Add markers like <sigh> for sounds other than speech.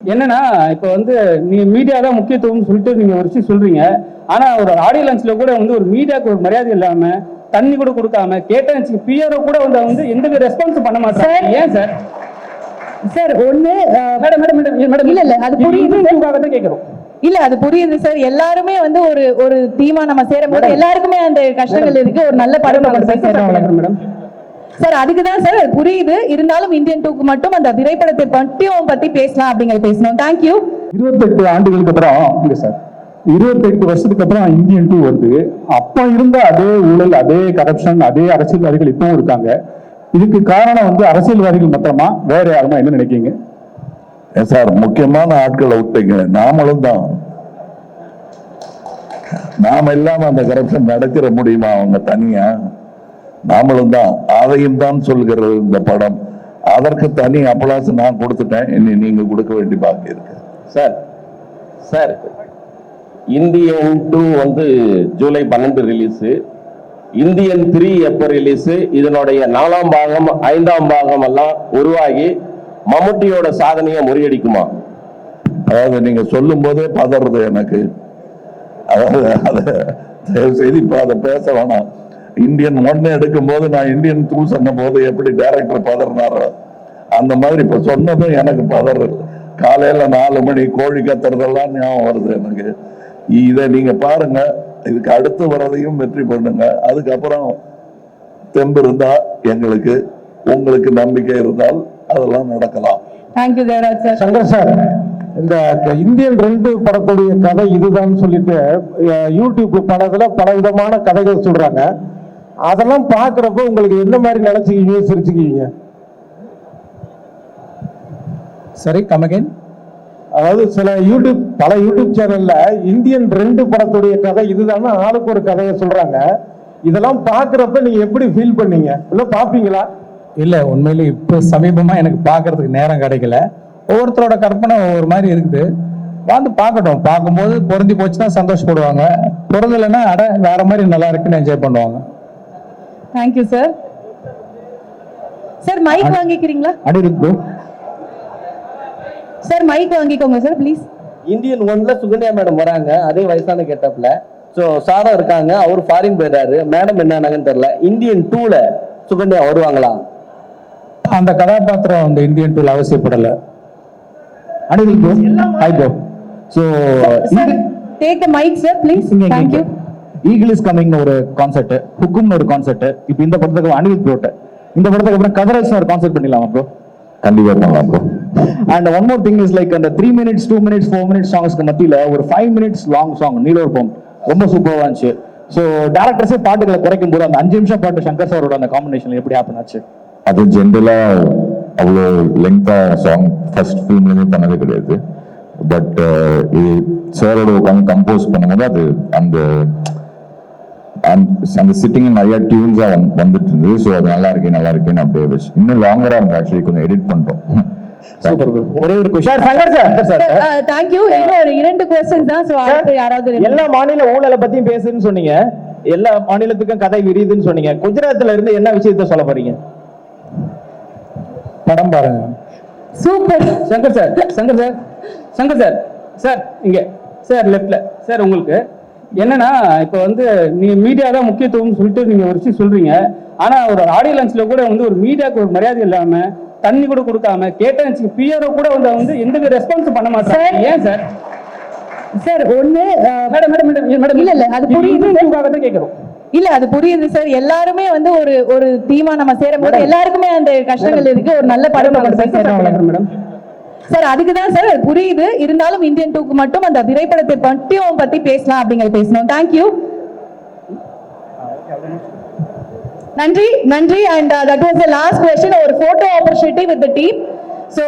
என்னன்னா இப்போ வந்து நீங்க மீடியா தான் முக்கியத்துவம்னு சொல்லிட்டு நீங்க ஒரு விஷயம் சொல்றீங்க. ஆனா ஒரு ஆடியோ லான்ச்ல கூட வந்து ஒரு மீடியாவுக்கு ஒரு மரியாதை இல்லாம தண்ணி கூட கொடுக்காம கேட்டேன் பிஆர்ஓ கூட வந்து வந்து எந்த ரெஸ்பான்ஸ் பண்ண மாட்டாங்க ஏன் சார்? சார் ஒண்ணு மேடம் மேடம் மேடம் மேடம் இல்ல, இல்ல, அது புரியுது. தான் கேட்கிறோம் இல்ல அது புரியுது சார். எல்லாருமே வந்து ஒரு ஒரு டீமா நம்ம சேரும் போது. எல்லாருக்குமே அந்த கஷ்டங்கள் இருக்கு. ஒரு நல்ல படம். மேடம். சார் அதுக்கு தான் சார் அது புரியுது. இருந்தாலும் இந்தியன் டூக்கு மட்டும் அந்த திரைப்படத்தை பற்றியும் பத்தி பேசலாம் அப்படிங்கறது பேசணும் தேங்க்யூ இருபத்தெட்டு ஆண்டுகளுக்கு அப்புறம் இல்ல சார் இருபத்தெட்டு வருஷத்துக்கு அப்புறம் இந்தியன் டூ வருது. அப்ப இருந்த அதே ஊழல் அதே கரப்ஷன் அதே அரசியல்வாதிகள் இப்பவும் இருக்காங்க. இதுக்கு காரணம் வந்து அரசியல்வாதிகள் மாத்திரமா? வேற யாருமா? என்ன நினைக்கிறீங்க? ஏன் சார் முக்கியமான ஆட்களை விட்டீங்க நாமளும் தான். நாம இல்லாம அந்த கரப்ஷன் நடத்திட முடியுமா அவங்க தனியா? நாமளும் தான். அதையும் தான் சொல்கிறது இந்த படம். அதற்கு தனி அப்ளாஸ் நான் கொடுத்துட்டேன். இனி நீங்க கொடுக்க வேண்டிய பாக்கி இருக்கு. சார் சார் இந்தியன் டூ வந்து ஜூலை பன்னெண்டு ரிலீஸு இந்தியன் த்ரீ எப்போ ரிலீஸு இதனுடைய நாலாம் பாகம் ஐந்தாம் பாகம் எல்லாம் உருவாகி மம்முட்டியோட சாதனையை முறியடிக்குமா? அதாவது நீங்க சொல்லும் போதே பதறது எனக்கு. அதாவது அதை தயவு செய்து இப்ப அதை பேச வேணாம். இந்தியன் ஒன்னு எடுக்கும் போது நான் இந்தியன் டூ சொன்ன போது எப்படி டைரக்டர் பதறினாரோ அந்த மாதிரி இப்ப சொன்னதும் எனக்கு பதறது காலையில நாலு மணி கோழி கத்துறதெல்லாம் ஞாபகம் வருது எனக்கு. இதை நீங்க பாருங்க இதுக்கு அடுத்து வரதையும் வெற்றி பண்ணுங்க. அதுக்கப்புறம் தெம்பு இருந்தா எங்களுக்கு உங்களுக்கு நம்பிக்கை இருந்தால் அதெல்லாம் நடக்கலாம். Thank you sir Shankar sir இந்த இந்தியன் ரெண்டு படத்துடைய கதை இதுதான் சொல்லிட்டு யூடியூப் படத்துல பல விதமான கதைகள் சொல்றாங்க. அதெல்லாம் பாக்குறப்ப உங்களுக்கு என்ன மாதிரி நினைச்சுக்கீங்க சிரிச்சுக்குவீங்க சரி கம் அகைன் அதாவது சில யூடியூப் பல யூடியூப் சேனல்ல இந்தியன் ரெண்டு படத்துடைய கதை இதுதானே ஆளுக்கு ஒரு கதையை சொல்றாங்க. இதெல்லாம் பாக்குறப்ப நீங்க எப்படி ஃபீல் பண்ணீங்க? இல்ல பாப்பீங்களா இல்ல உண்மையிலே இப்ப சமீபமா எனக்கு பார்க்கிறதுக்கு நேரம் கிடைக்கல. ஒவ்வொருத்தரோட கற்பனை ஒவ்வொரு மாதிரி இருக்குது. வந்து பார்க்கட்டும். பார்க்கும்போது பொருந்தி போச்சுன்னா சந்தோஷப்படுவாங்க. பொருந்தலைன்னா அட வேற மாதிரி நல்லா இருக்குன்னு என்ஜாய் பண்ணுவாங்க. தேங்க்யூ சார் சார் மைக் வாங்கிக்கிறீங்களா? அனிருத் சார் மைக் வாங்கிக்கோங்க சார் ப்ளீஸ் இந்தியன் ஒன்ல சுகன்யா மேடம் வராங்க. அதே வயசான கெட்டப்ல ஸோ சாரா இருக்காங்க. அவர் ஃபாரின் போயிடுறாரு மேடம் என்னன்னாங்கன்னு தெரியல. இந்தியன் டூல சுகன்யா வருவாங்களா? அந்த கதாபாத்திரம் அந்த இந்தியன் டூல் அவசியப்படல. Anirudh bro hi bro so take the mike sir please thank you eagle is கமிங்னு ஒரு கான்செப்ட் ஹுக்கும்னு ஒரு கான்செப்ட் இப்போ இந்த படத்துக்கு அனிருத் ப்ரோட்ட இந்த படத்துக்கு அப்புறம் கவரேஜ் ஒரு கான்செப்ட் பண்ணிடலாமா ப்ரோ கண்டிப்பா பண்ணலாம் bro. And one more thing is like அந்த three minutes two minutes four minutes சாங்ஸ்க்கு மத்தியில ஒரு ஃபைவ் மினிட்ஸ் லாங் சாங் நீலோர் போம் ரொம்ப சூப்பராக இருந்துச்சு. ஸோ டேரக்டர்ஸே பாட்டுகளை குறைக்கும் போது அந்த அஞ்சு நிமிஷம் பாட்டு சங்கர் சாரோட அந்த காம்பினேஷன் எப்படி ஹேப்பன் ஆச்சு? அது ஜென்ரலா அவ்வளோ லெங்தா சாங் ஃபர்ஸ்ட் ஃபிலிம்லேருந்து பண்ணது கிடையாது. பட் இது சாரோட உட்காந்து கம்போஸ் பண்ணும்போது அது அந்த அந்த- அந்த சிட்டிங் நிறைய டியூன்ஸா வந்துட்டு இருந்தது ஸோ அது நல்லா இருக்கே நல்லா இருக்கேன்னு அப்படியே வச்சு. இன்னும் லாங்கரா இருந்து ஆக்சுவலி கொஞ்சம் எடிட் பண்ணிட்டோம் <laughs> சூப்பர் ஒரே ஒரு ஒரு இரண்டு கொஸ்டின் தான். யாராவது எல்லா மாநில ஊழலை பத்தியும் பேசுன்னு சொன்னீங்க. எல்லா மாநிலத்துக்கும் கதை விரியுதுன்னு சொன்னீங்க. குஜராத்ல இருந்து என்ன விஷயத்த சொல்ல போறீங்க? படம் பாருங்க. Super. Shankar sir Shankar sir Shankar sir sir இங்க. சார் லெஃப்ட்ல சார் உங்களுக்கு என்னன்னா இப்போ வந்து நீங்க மீடியா தான் முக்கியத்துவம்னு சொல்லிட்டு நீங்க ஒரு விஷயம் சொல்றீங்க. ஆனா ஒரு ஆடியோ லான்ச்ல கூட வந்து ஒரு மீடியாவுக்கு ஒரு மரியாதை இல்லாம தண்ணி கூட கொடுக்காம கேட்டேன் பிஆர்ஓ கூட வந்து வந்து எந்த ரெஸ்பான்ஸ் பண்ண மாட்டாங்க. ஏன் சார்? சார் ஒண்ணு மேடம் மேடம் மேடம் மேடம் இல்ல, இல்ல, அது புரியுது. தான் கேட்கிறோம். இல்ல அது புரியுது சார். எல்லாருமே வந்து ஒரு ஒரு டீமா நம்ம சேரும் போது எல்லாருக்குமே அந்த கஷ்டங்கள் இருக்கு. ஒரு நல்ல படம். மேடம். சார் அதுக்கு தான் சார் அது புரியுது. இருந்தாலும் இந்தியன் டூக்கு மட்டும் அந்த திரைப்படத்தை பற்றியும் பத்தி பேசலாம் அப்படிங்கிற பேசணும். தேங்க்யூ நன்றி நன்றி. And that was the last question ஒரு photo opportunity with the team so